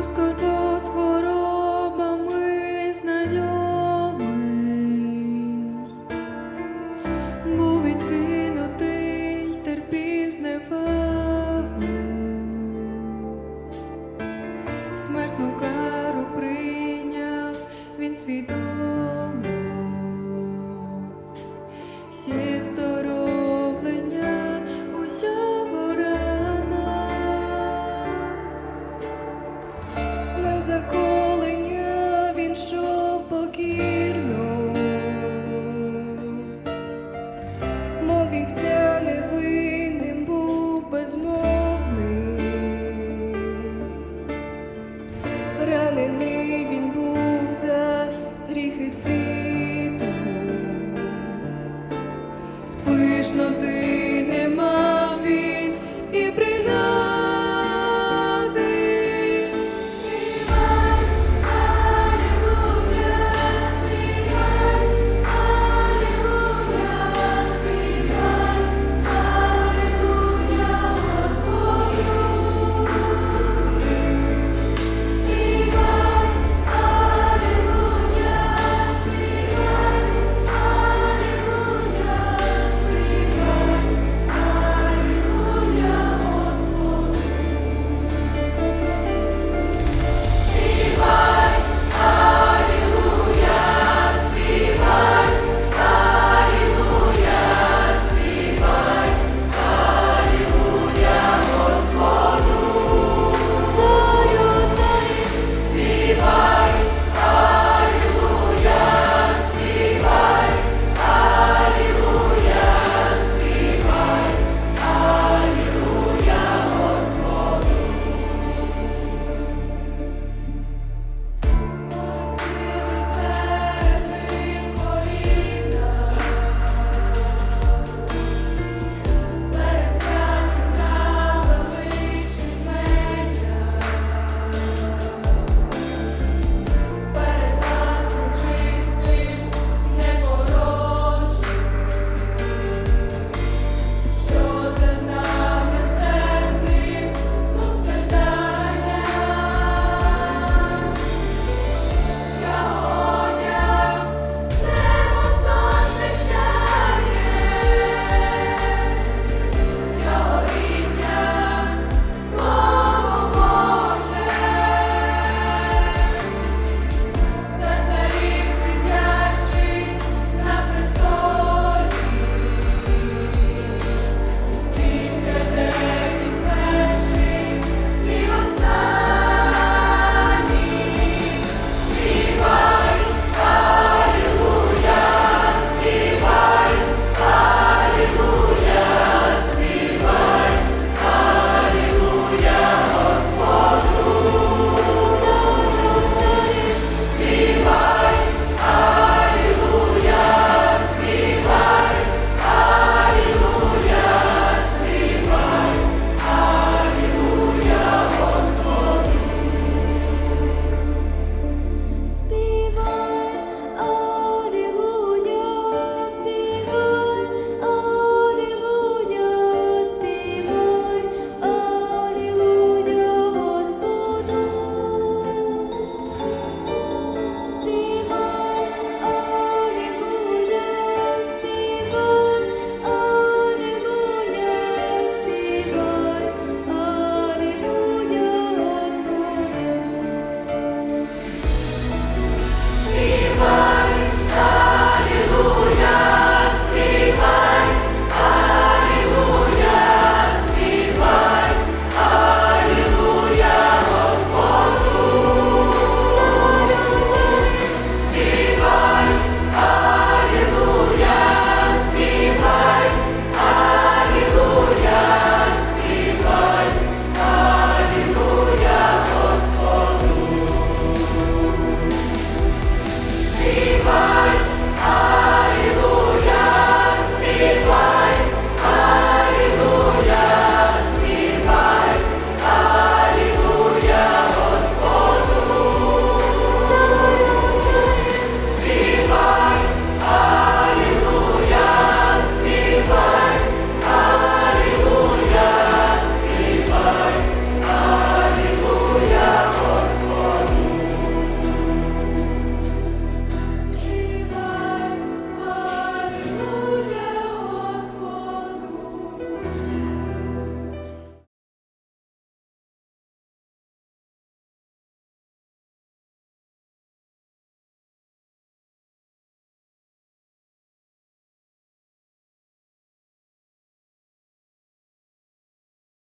flowers go down. заколення він шов покірно, мовівця невинним був безмовним, ранений він був за гріхи світу, пишно ти.